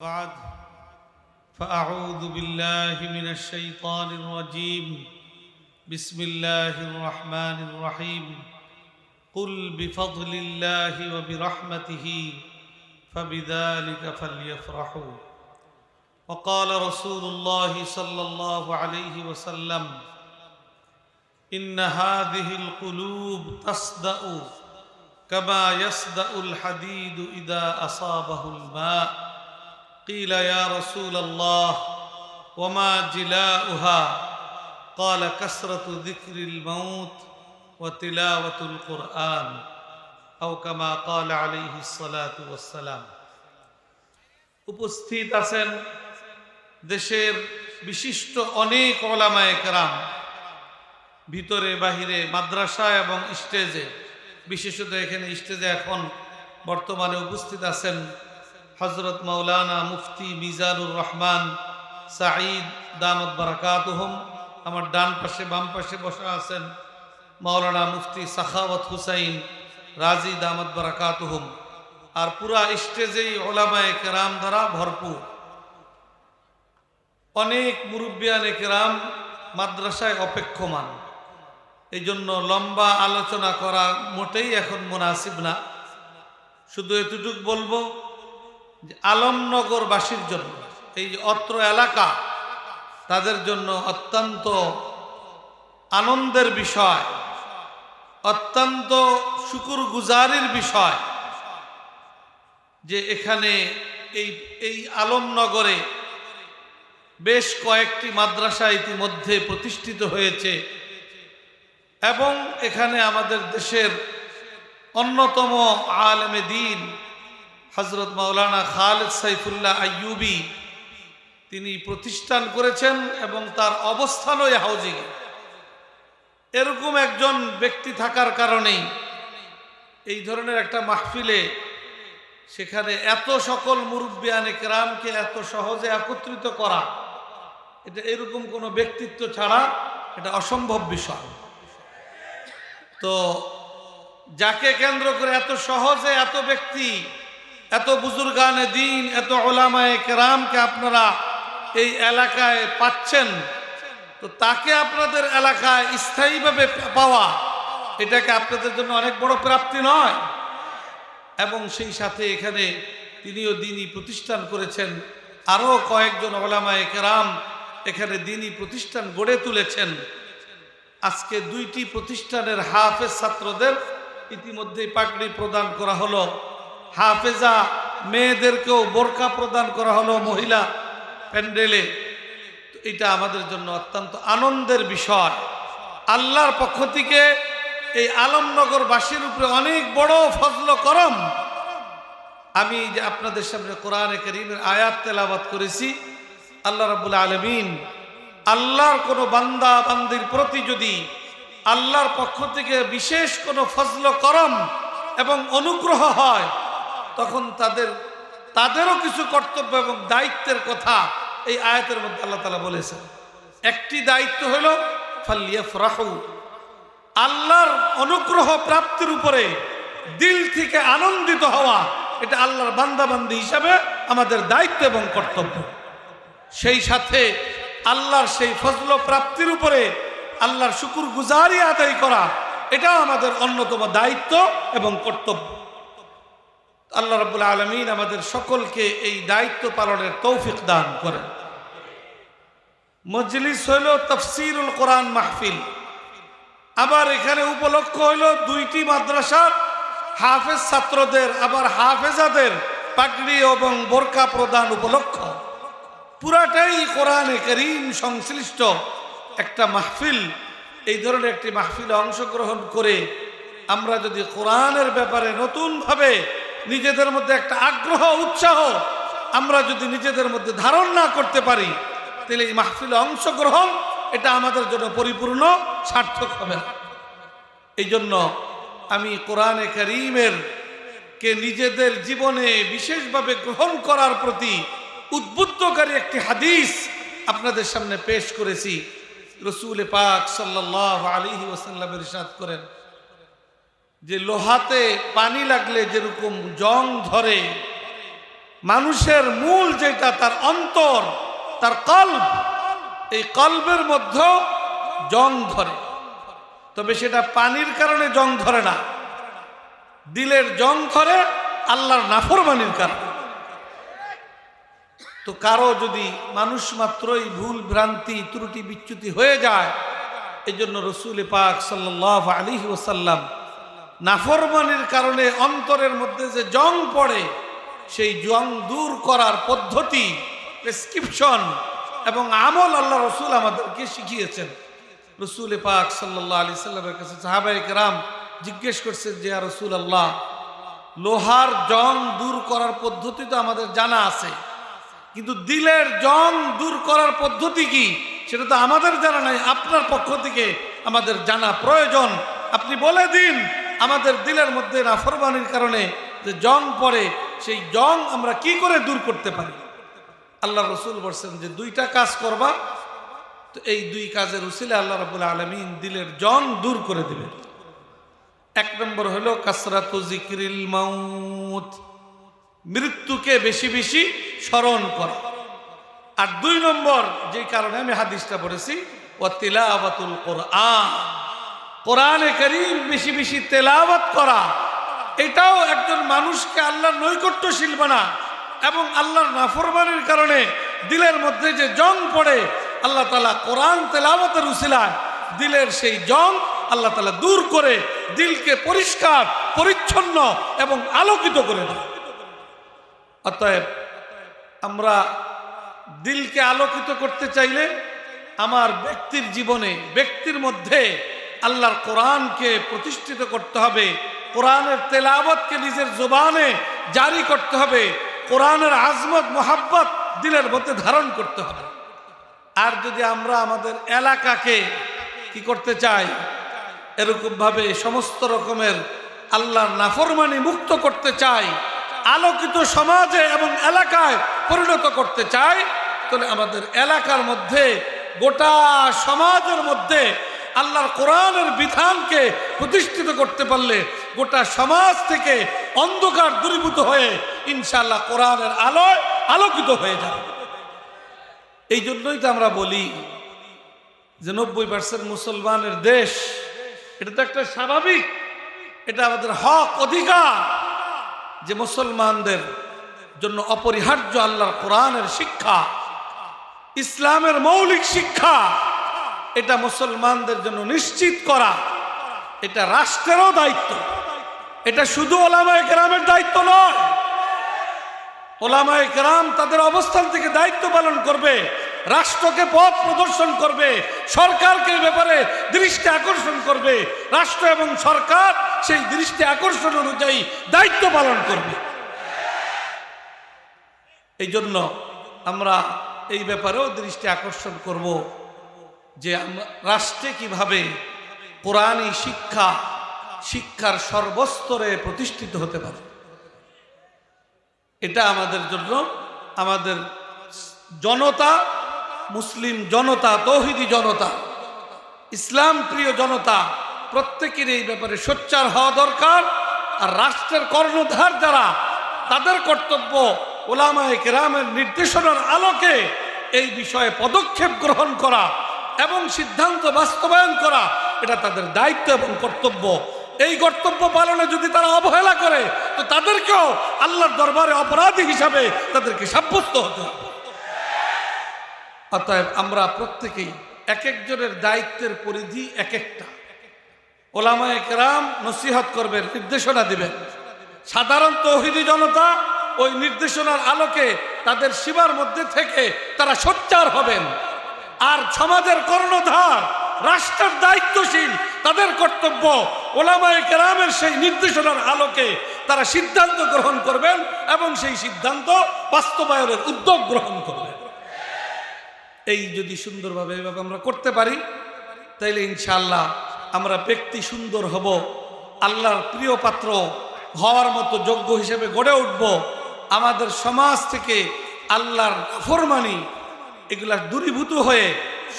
بعد فأعوذ بالله من الشيطان الرجيم. بسم الله الرحمن الرحيم. قل بفضل الله وبرحمته فبذلك فليفرحوا. وقال رسول الله صلى الله عليه وسلم إن هذه القلوب تصدأ كما يصدأ الحديد إذا أصابه الماء. قيل يا رسول الله وما جلاؤها قال كسرة ذكر الموت وتلاوة القرآن أو كما قال عليه الصلاة والسلام উপস্থিত আছেন দেশের বিশিষ্ট অনেক ওলামায়ে কেরাম ভিতরে বাহিরে মাদ্রাসা এবং স্টেজে বিশেষত এখানে স্টেজে এখন বর্তমানে উপস্থিত আছেন হজরত মৌলানা মুফতি মিজানুর রহমান সাঈদ দামদ বারাকাতহম, আমার ডান পাশে বাম পাশে বসা আছেন মৌলানা মুফতি সাখাওয়াত হুসাইন রাজি দামদ বারাকাতহম। আর পুরা স্টেজেই ওলামায়ে কেরাম দ্বারা ভরপুর। অনেক মুরব্বিয়ানে কেরাম মাদ্রাসায় অপেক্ষমান। এই জন্য লম্বা আলোচনা করা মোটেই এখন মুনাসিব না। শুধু এতটুক বলব আলমনগরবাসীর জন্য, এই অত্র এলাকা, তাদের জন্য অত্যন্ত আনন্দের বিষয়, অত্যন্ত শুকুর গুজারির বিষয় যে এখানে এই এই আলমনগরে বেশ কয়েকটি মাদ্রাসা ইতিমধ্যে প্রতিষ্ঠিত হয়েছে এবং এখানে আমাদের দেশের অন্যতম আলমে দিন হজরত মাওলানা খালেদ সাইফুল্লাহ আইয়ুবি, তিনি প্রতিষ্ঠান করেছেন এবং তার অবস্থানও এই হাউজিংয়ে এরকম একজন ব্যক্তি থাকার কারণেই এই ধরনের একটা মাহফিলে সেখানে এত সকল মুরব্বিয়ানে কেরামকে এত সহজে একত্রিত করা, এটা এরকম কোনো ব্যক্তিত্ব ছাড়া এটা অসম্ভব বিষয়। তো যাকে কেন্দ্র করে এত সহজে এত ব্যক্তি এত বুজুর্গানে দিন, এত ওলামায় কেরামকে আপনারা এই এলাকায় পাচ্ছেন। তো তাকে আপনাদের এলাকায় স্থায়ীভাবে পাওয়া, এটাকে আপনাদের জন্য অনেক বড় প্রাপ্তি নয়। এবং সেই সাথে এখানে তিনিও দিনই প্রতিষ্ঠান করেছেন। আরও কয়েকজন ওলামায় কেরাম এখানে দিনই প্রতিষ্ঠান গড়ে তুলেছেন। আজকে দুইটি প্রতিষ্ঠানের হাফেজ ছাত্রদের ইতিমধ্যেই পাগড়ি প্রদান করা হলো। হাফেজা মেয়েদেরকেও বোরকা প্রদান করা হলো মহিলা প্যান্ডেলে। এটা আমাদের জন্য অত্যন্ত আনন্দের বিষয়। আল্লাহর পক্ষ থেকে এই আলমনগরবাসীর উপরে অনেক বড় ফজল করম। আমি যে আপনাদের সামনে কোরআনে করিমের আয়াত তেলাবাত করেছি, আল্লাহ রাবুল আলমিন আল্লাহর কোনো বান্দা বান্দির প্রতি যদি আল্লাহর পক্ষ থেকে বিশেষ কোনো ফজল করম এবং অনুগ্রহ হয় তখন তাদের, তাদেরও কিছু কর্তব্য এবং দায়িত্বের কথা এই আয়াতের মধ্যে আল্লাহ তালা বলেছেন। একটি দায়িত্ব হল ফাল্লিয়াফ রাহু আল্লাহর অনুগ্রহ প্রাপ্তির উপরে দিল থেকে আনন্দিত হওয়া, এটা আল্লাহর বান্দাবান্দি হিসাবে আমাদের দায়িত্ব এবং কর্তব্য। সেই সাথে আল্লাহর সেই ফজল প্রাপ্তির উপরে আল্লাহর শুকুর গুজারি আদায় করা, এটাও আমাদের অন্যতম দায়িত্ব এবং কর্তব্য। আল্লাহ রবুল আলমিন আমাদের সকলকে এই দায়িত্ব পালনের তৌফিক দান করেন। মজলিস হইল তফসিরুল কোরআন মাহফিল। আবার এখানে উপলক্ষ হইল দুইটি মাদ্রাসার হাফেজ ছাত্রদের, আবার হাফেজাদের পাগড়ি এবং বোরকা প্রদান উপলক্ষ। পুরাটাই কোরআনে করিম সংশ্লিষ্ট একটা মাহফিল। এই ধরনের একটি মাহফিলে অংশগ্রহণ করে আমরা যদি কোরআনের ব্যাপারে নতুনভাবে নিজেদের মধ্যে একটা আগ্রহ, উৎসাহ আমরা যদি নিজেদের মধ্যে ধারণ না করতে পারি, তাহলে এই মাহফিলে অংশগ্রহণ এটা আমাদের জন্য পরিপূর্ণ, সার্থক হবে না। এই জন্য আমি কোরআনে করিমের কে নিজেদের জীবনে বিশেষভাবে গ্রহণ করার প্রতি উদ্বুদ্ধকারী একটি হাদিস আপনাদের সামনে পেশ করেছি। রসুল পাক সাল্লাহ আলিহি ওসাল্লামের সাথ করেন। যে লোহাতে পানি লাগলে যেরকম জং ধরে, মানুষের মূল যেটা তার অন্তর, তার কল্প, এই কল্পের মধ্যে জং ধরে। তবে সেটা পানির কারণে জং ধরে না। দিলের জং ধরে, আল্লাহর নাফরমানির কারণে। তো কারও যদি মানুষ মাত্রই ভুল ভ্রান্তি, ত্রুটি বিচ্যুতি হয়ে যায় এই জন্য রসুল পাক সাল্লাহ আলী ওসাল্লাম নাফরমানির কারণে অন্তরের মধ্যে যে জং পড়ে, সেই জং দূর করার পদ্ধতি প্রেসক্রিপশন এবং আমল আল্লাহ রসুল আমাদেরকে শিখিয়েছেন। রসুল পাক সাল্লাহ আলি সাল্লামের কাছে সাহাবাই রাম জিজ্ঞেস করছেন যে আর রসুল আল্লাহ লোহার জং দূর করার পদ্ধতি তো আমাদের জানা আছে, কিন্তু দিলের জং দূর করার পদ্ধতি কি? সেটা তো আমাদের জানা নাই। আপনার পক্ষ থেকে আমাদের জানা প্রয়োজন। আপনি বলে দিন আমাদের দিলের মধ্যে নাফরবানির কারণে যে জং পড়ে, সেই জং আমরা কি করে দূর করতে পারি? আল্লাহ রসুল বলছেন যে দুইটা কাজ করবা, তো এই দুই কাজের উসিলে আল্লাহ রবুল আলমিন দিলের জং দূর করে দেবেন। এক নম্বর হলো কাসরাত মৃত্যুকে বেশি বেশি স্মরণ করা। আর দুই নম্বর যে কারণে আমি হাদিসটা পড়েছি ও তিলাবাতুল কোরআন। কোরআনে করিম বেশি বেশি তেলাওয়াত করা, এটাও একজন মানুষকে আল্লাহর নৈকট্যশীল বানা এবং আল্লাহর নাফরমানির কারণে দিলের মধ্যে যে জং পড়ে, আল্লাহ তালা কোরআন তেলাওয়াতের উসিলায় দিলের সেই জং আল্লাহ তালা দূর করে দিলকে পরিষ্কার, পরিচ্ছন্ন এবং আলোকিত করে দেয়। অতএব আমরা দিলকে আলোকিত করতে চাইলে আমার ব্যক্তির জীবনে, ব্যক্তির মধ্যে আল্লাহর কোরআনকে প্রতিষ্ঠিত করতে হবে, কোরআনের তেলাবতকে নিজের জোবানে জারি করতে হবে, কোরআনের আজমত, মোহাব্বত দিলের মধ্যে ধারণ করতে হবে। আর যদি আমরা আমাদের এলাকাকে কি করতে চাই, এরকমভাবে সমস্ত রকমের আল্লাহর নাফরমানি মুক্ত করতে চাই, আলোকিত সমাজে এবং এলাকায় পরিণত করতে চাই, তাহলে আমাদের এলাকার মধ্যে গোটা সমাজের মধ্যে আল্লাহর কোরআনের বিধানকে প্রতিষ্ঠিত করতে পারলে গোটা সমাজ থেকে অন্ধকার দূরীভূত হয়ে ইনশাল্লাহ কোরআনের আলোয় আলোকিত হয়ে যাবে। এই জন্যই তো আমরা বলি যে নব্বই পার্সেন্ট মুসলমানের দেশ, এটা তো একটা স্বাভাবিক, এটা আমাদের হক অধিকার যে মুসলমানদের জন্য অপরিহার্য আল্লাহর কোরআনের শিক্ষা, ইসলামের মৌলিক শিক্ষা এটা মুসলমানদের জন্য নিশ্চিত করা। এটা রাষ্ট্রেরও দায়িত্ব। এটা শুধু ওলামায় গ্রামের দায়িত্ব নয়। ওলামায় গ্রাম তাদের অবস্থান থেকে দায়িত্ব পালন করবে, রাষ্ট্রকে পথ প্রদর্শন করবে, সরকারকে ব্যাপারে দৃষ্টি আকর্ষণ করবে। রাষ্ট্র এবং সরকার সেই দৃষ্টি আকর্ষণ অনুযায়ী দায়িত্ব পালন করবে। এই জন্য আমরা এই ব্যাপারেও দৃষ্টি আকর্ষণ করব। যে রাষ্ট্রে কীভাবে কোরআনী শিক্ষা, শিক্ষার সর্বস্তরে প্রতিষ্ঠিত হতে পারে। এটা আমাদের জন্য আমাদের জনতা, মুসলিম জনতা, তৌহিদি জনতা, ইসলাম প্রিয় জনতা, প্রত্যেকের এই ব্যাপারে সোচ্চার হওয়া দরকার। আর রাষ্ট্রের কর্ণধার যারা, তাদের কর্তব্য ওলামায় কেরামের নির্দেশনার আলোকে এই বিষয়ে পদক্ষেপ গ্রহণ করা। এবং সিদ্ধান্ত বাস্তবায়ন করা, এটা তাদের দায়িত্ব এবং কর্তব্য। এই কর্তব্য পালনে যদি তারা অবহেলা করে, তো তাদেরকেও আল্লাহর দরবারে অপরাধী হিসাবে তাদেরকে সাব্যস্ত হতে হবে। অতএব আমরা প্রত্যেকেই এক একজনের দায়িত্বের পরিধি এক একটা। ওলামায় কেরাম নসিহত করবেন, নির্দেশনা দিবেন। সাধারণ তৌহিদি জনতা ওই নির্দেশনার আলোকে তাদের সীমার মধ্যে থেকে তারা সোচ্চার হবেন। আর সমাজের কর্ণধার, রাষ্ট্রের দায়িত্বশীল, তাদের কর্তব্য ওলামায় কেরামের সেই নির্দেশনার আলোকে তারা সিদ্ধান্ত গ্রহণ করবেন এবং সেই সিদ্ধান্ত বাস্তবায়নের উদ্যোগ গ্রহণ করবেন। এই যদি সুন্দরভাবে এভাবে আমরা করতে পারি, তাইলে ইনশাআল্লাহ আমরা ব্যক্তি সুন্দর হব, আল্লাহর প্রিয় পাত্র হওয়ার মতো যোগ্য হিসেবে গড়ে উঠব, আমাদের সমাজ থেকে আল্লাহর ফরমানি এগুলা দূরীভূত হয়ে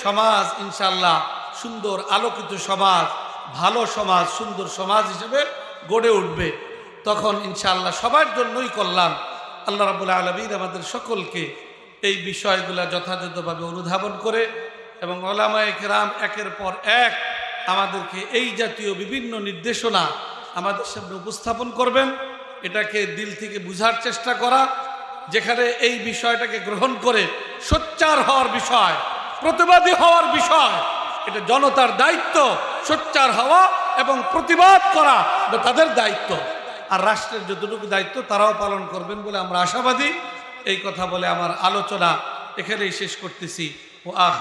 সমাজ ইনশাল্লাহ সুন্দর আলোকিত সমাজ, ভালো সমাজ, সুন্দর সমাজ হিসেবে গড়ে উঠবে। তখন ইনশাল্লাহ সবার জন্যই করলাম আল্লাহ রাবুল আলমীর আমাদের সকলকে এই বিষয়গুলো যথাযথভাবে অনুধাবন করে এবং ওলামায়ে রাম একের পর এক আমাদেরকে এই জাতীয় বিভিন্ন নির্দেশনা আমাদের সামনে উপস্থাপন করবেন। এটাকে দিল থেকে বুঝার চেষ্টা করা যেখানে এই বিষয়টাকে গ্রহণ করে সোচ্চার হওয়ার বিষয়, প্রতিবাদী হওয়ার বিষয়, এটা জনতার দায়িত্ব, সোচ্চার হওয়া এবং প্রতিবাদ করা তাদের দায়িত্ব। আর রাষ্ট্রের যতটুকু দায়িত্ব তারাও পালন করবেন বলে আমরা আশাবাদী। এই কথা বলে আমার আলোচনা এখানেই শেষ করতেছি। ও আখ